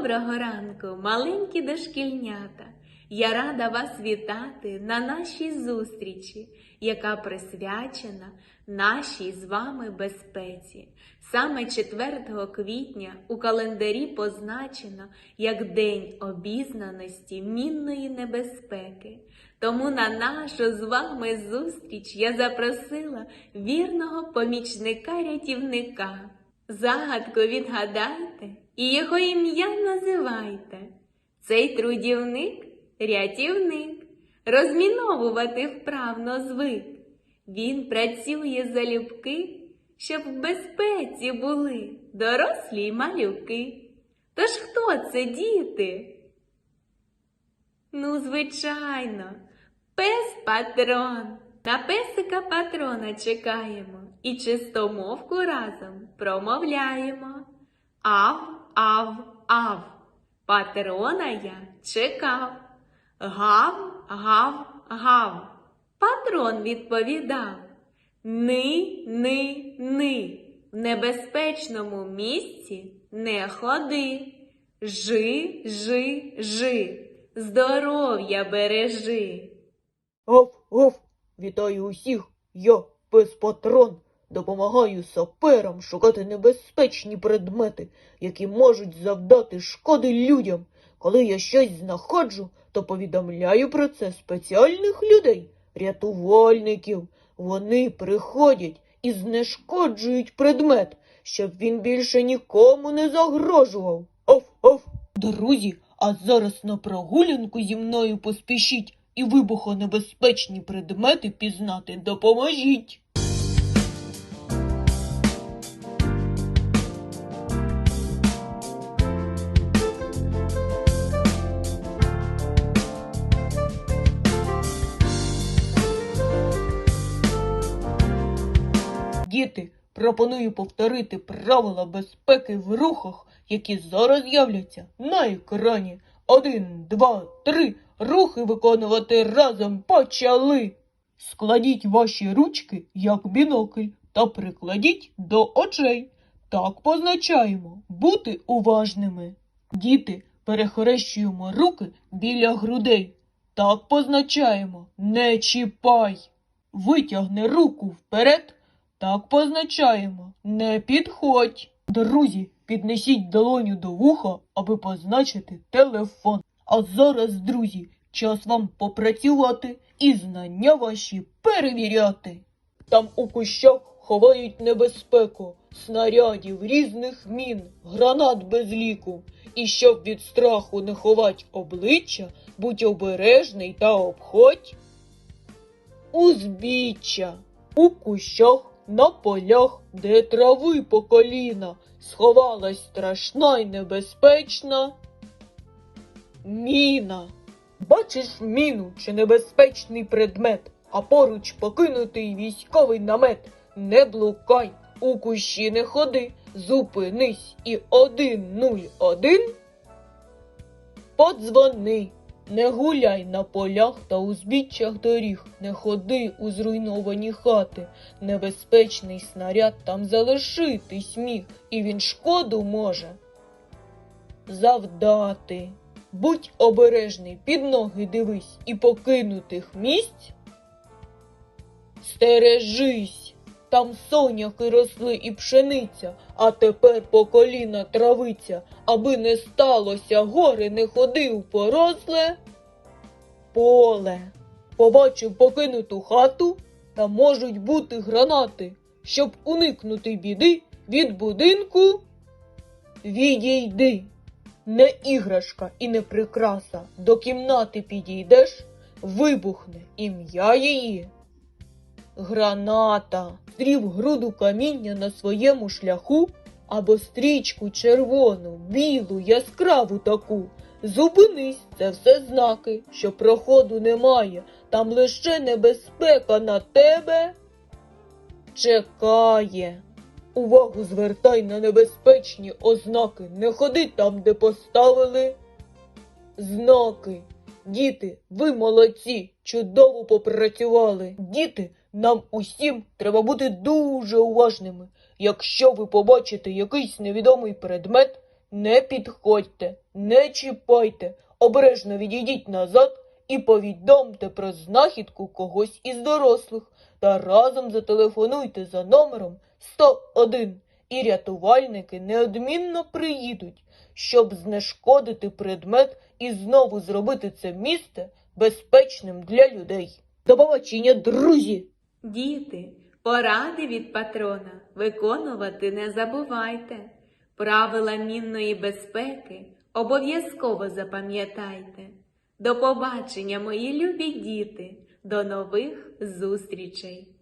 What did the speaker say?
Доброго ранку, маленькі дошкільнята! Я рада вас вітати на нашій зустрічі, яка присвячена нашій з вами безпеці. Саме 4 квітня у календарі позначено як День обізнаності мінної небезпеки. Тому на нашу з вами зустріч я запросила вірного помічника-рятівника. Загадку відгадайте і його ім'я називайте. Цей трудівник рятівник, розміновувати вправно звик. Він працює залюбки, щоб в безпеці були дорослі й малюки. Тож хто це, діти? Ну, звичайно, пес патрон. На песика патрона чекаємо і чистомовку разом промовляємо. Ав, ав, ав. Патрона я чекав. Гав, гав, гав. Патрон відповідав. Ни, ни, ни. В небезпечному місці не ходи. Жи, жи, жи. Здоров'я бережи. Гав, гав, вітаю усіх, я пес патрон. Допомагаю саперам шукати небезпечні предмети, які можуть завдати шкоди людям. Коли я щось знаходжу, то повідомляю про це спеціальних людей, рятувальників. Вони приходять і знешкоджують предмет, щоб він більше нікому не загрожував. Оф, оф. Друзі, а зараз на прогулянку зі мною поспішіть і вибухонебезпечні предмети пізнати допоможіть. Діти, пропоную повторити правила безпеки в рухах, які зараз з'являться на екрані. Один, два, три. Рухи виконувати разом почали. Складіть ваші ручки як бінокль та прикладіть до очей. Так позначаємо бути уважними. Діти, перехрещуємо руки біля грудей. Так позначаємо не чіпай. Витягни руку вперед. Так позначаємо не підходь. Друзі, піднесіть долоню до вуха, аби позначити телефон. А зараз, друзі, час вам попрацювати і знання ваші перевіряти. Там у кущах ховають небезпеку, снарядів різних мін, гранат без ліку. І щоб від страху не ховать обличчя, будь обережний та обходь. Узбіччя у кущах на полях, де трави по коліна, сховалась страшна й небезпечна міна. Бачиш міну чи небезпечний предмет, а поруч покинутий військовий намет. Не блукай, у кущі не ходи, зупинись і один нуль один подзвони. Не гуляй на полях та узбіччях доріг, не ходи у зруйновані хати. Небезпечний снаряд там залишитись міг, і він шкоду може завдати. Будь обережний, під ноги дивись і покинутих місць. Стережись, там соняхи росли і пшениця, а тепер по коліна травиця, аби не сталося, гори не ходив поросле. Поле. Побачив покинуту хату, та можуть бути гранати, щоб уникнути біди від будинку. Відійди. Не іграшка і не прикраса. До кімнати підійдеш, вибухне ім'я її. Граната. Стрів груду каміння на своєму шляху або стрічку червону, білу, яскраву таку. Зупинись, це все знаки, що проходу немає, там лише небезпека на тебе чекає. Увагу звертай на небезпечні ознаки, не ходи там, де поставили знаки. Діти, ви молодці, чудово попрацювали. Діти, нам усім треба бути дуже уважними. Якщо ви побачите якийсь невідомий предмет, Не підходьте, не чіпайте, обережно відійдіть назад і повідомте про знахідку когось із дорослих та разом зателефонуйте за номером 101 і рятувальники неодмінно приїдуть, щоб знешкодити предмет і знову зробити це місце безпечним для людей. До побачення, друзі! Діти, поради від патрона виконувати не забувайте. Правила мінної безпеки обов'язково запам'ятайте. До побачення, мої любі діти, до нових зустрічей!